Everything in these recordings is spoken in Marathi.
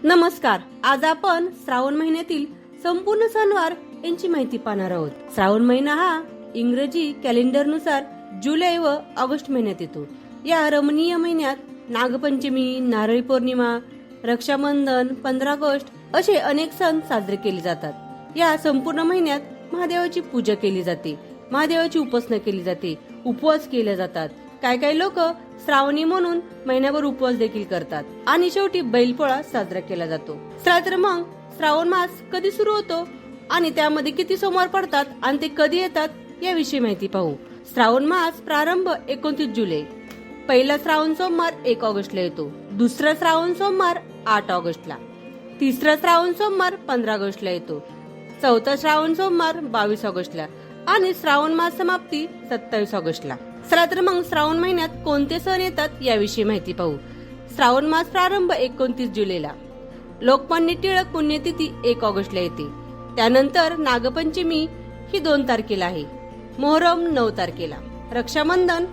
नमस्कार आज आपण श्रावण महिन्यातील संपूर्ण सणवार यांची माहिती पाहणार आहोत. श्रावण महिना हा इंग्रजी कॅलेंडरनुसार जुलै व ऑगस्ट महिन्यात येतो. या रमणीय महिन्यात नागपंचमी नारळी पौर्णिमा रक्षाबंधन पंधरा ऑगस्ट असे अनेक सण साजरे केले जातात. या संपूर्ण महिन्यात महादेवाची पूजा केली जाते महादेवाची उपासना केली जाते उपवास केले जातात. काय काय लोक श्रावणी म्हणून महिन्याभर उपवास देखील करतात. आणि शेवटी बैलपोळा साजरा केला जातो. चला तर मग श्रावण मास कधी सुरू होतो आणि त्यामध्ये किती सोमवार पडतात आणि ते कधी येतात याविषयी माहिती पाहू. श्रावण मास प्रारंभ एकोणतीस जुलै. पहिला श्रावण सोमवार एक ऑगस्टला येतो. दुसरा श्रावण सोमवार आठ ऑगस्टला. तिसरा श्रावण सोमवार पंधरा ऑगस्टला येतो. चौथा श्रावण सोमवार बावीस ऑगस्टला. आणि श्रावण मास समाप्ती सत्तावीस ऑगस्टला. चला तर मग श्रावण महिन्यात कोणते सण येतात याविषयी माहिती पाहू. श्रावण मास प्रारंभ एकोणतीस जुलैला. लोकमान्य टिळक पुण्यतिथी एक ऑगस्टला येते. त्यानंतर नागपंचमी ही दोन तारखेला आहे. मोहरम नऊ तारखेला. रक्षाबंधन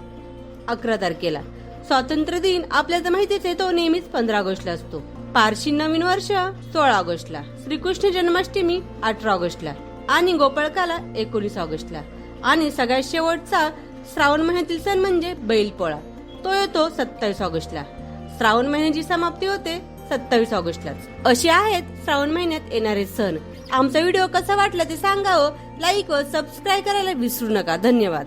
अकरा तारखेला. स्वातंत्र्य दिन आपल्याला माहितीच आहे तो नेहमीच पंधरा ऑगस्टला असतो. पारशी नवीन वर्ष सोळा ऑगस्टला. श्रीकृष्ण जन्माष्टमी अठरा ऑगस्टला. आणि गोपाळकाला एकोणीस ऑगस्टला. आणि सगळ्यात शेवटचा श्रावण महिन्यातील सण म्हणजे बैलपोळा. तो येतो सत्तावीस ऑगस्टला. श्रावण महिन्याची समाप्ती होते सत्तावीस ऑगस्टलाच. असे आहेत श्रावण महिन्यात येणारे सण. आमचा व्हिडिओ कसा वाटला ते सांगावं लाईक व सबस्क्राईब करायला विसरू नका. धन्यवाद.